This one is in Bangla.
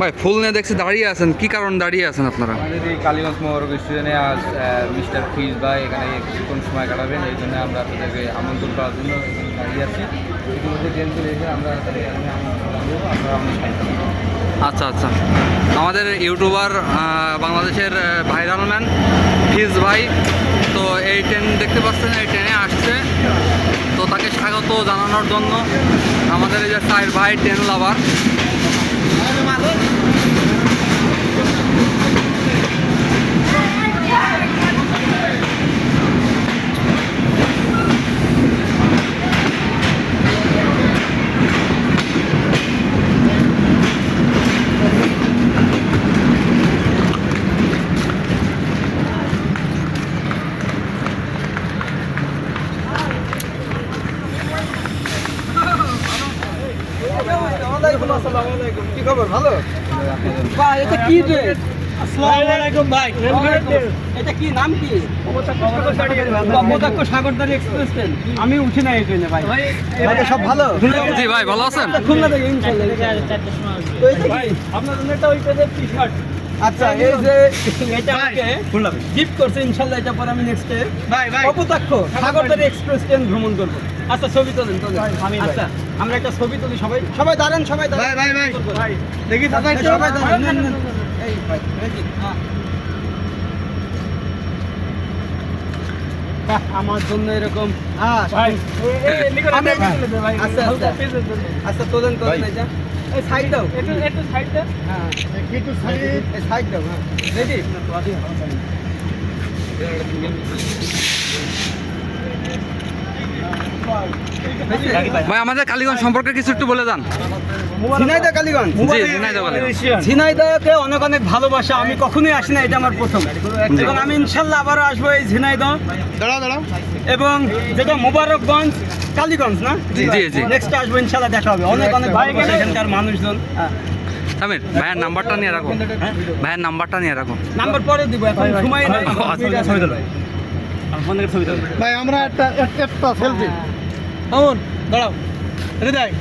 ভাই ফুল নিয়ে দেখছি দাঁড়িয়ে আছেন। কি কারণ দাঁড়িয়ে আছেন আপনারা? আমাদের এই কালীগঞ্জ মোবারক স্টেশনে আজ মিস্টার ফিজ ভাই এখানে কিছুক্ষণ সময় কাটাবেন। এই জন্য আমরা আপনাদেরকে আমন্ত্রণ করার জন্য এখানে দাঁড়িয়ে আছি। ইতিমধ্যে ট্রেন চলে এসে আমরা আপনারা। আচ্ছা আচ্ছা। আমাদের ইউটিউবার বাংলাদেশের ভাইরাল ম্যান ফিজ ভাই। তো এই ট্রেন দেখতে পাচ্ছেন এই ট্রেনে আসছে। তো তাকে স্বাগত জানানোর জন্য আমাদের এই যে সাইড ভাই ট্রেন লাভার। my look. কি খবর? ভালো? ভাই এটা কি ড্রেস আসসালামু ভাই। এটা কি? নাম কি? সাগরদারি এক্সপ্রেস ট্রেন আমি উঠি না এই ট্রেনে ভাই। ভাই সব ভালো? জি ভাই ভালো আছেন? খুলনা থেকে ইনশাআল্লাহ তো এটা কি? আপনার জন্য একটা ওই পেজের টি শার্ট আচ্ছা এই যে এটা আমাকে গিফট করছে ইনশাআল্লাহ এটা পরে আমি নেক্সট ডে ভাই ভাই। কপোতাক্ষ সাগরদারি এক্সপ্রেস ট্রেন ভ্রমণ করব। আচ্ছা ছবি তোলেন তোলেন। আচ্ছা আমরা একটা ছবি তুলি সবাই সবাই দাঁড়ান সবাই দাঁড়ান। ভাই ভাই ভাই। দেখি সবাই দাঁড়ান। এই ভাই? হ্যাঁ। আমার জন্য এরকম। হ্যাঁ আচ্ছা আচ্ছা। আচ্ছা তোলেন তোলেন এটা সাইড দাও। একটু সাইড দাও। হ্যাঁ। একটু সাইড সাইড দাও হ্যাঁ। রেডি? ভাই আমাদের কালীগঞ্জ সম্পর্কে কিছু একটু বলে যান। ঝিনাইদা কালীগঞ্জ? কালীগঞ্জ অনেক অনেক ভালোবাসা আমি কখনোই আসি না এটা আমার প্রথম। এবং আমি ইনশাল্লাহ আবারও আসব এই দাঁড়াও এবং যেটা মোবারকগঞ্জ কালীগঞ্জ না? জি, জি। নেক্সট আসব ইনশাল্লাহ দেখা হবে। অনেক অনেক ভালোবাসা এখানকার মানুষজন। হ্যাঁ। সামির ভাইয়ের নাম্বারটা নিয়ে রাখো। ভাইয়ের নাম্বারটা নিয়ে রাখো। নাম্বার পরে দিব এখন সময় নেই। ভাই আমরা একটা একটা সেলফি মামুন দাঁড়াও হৃদয়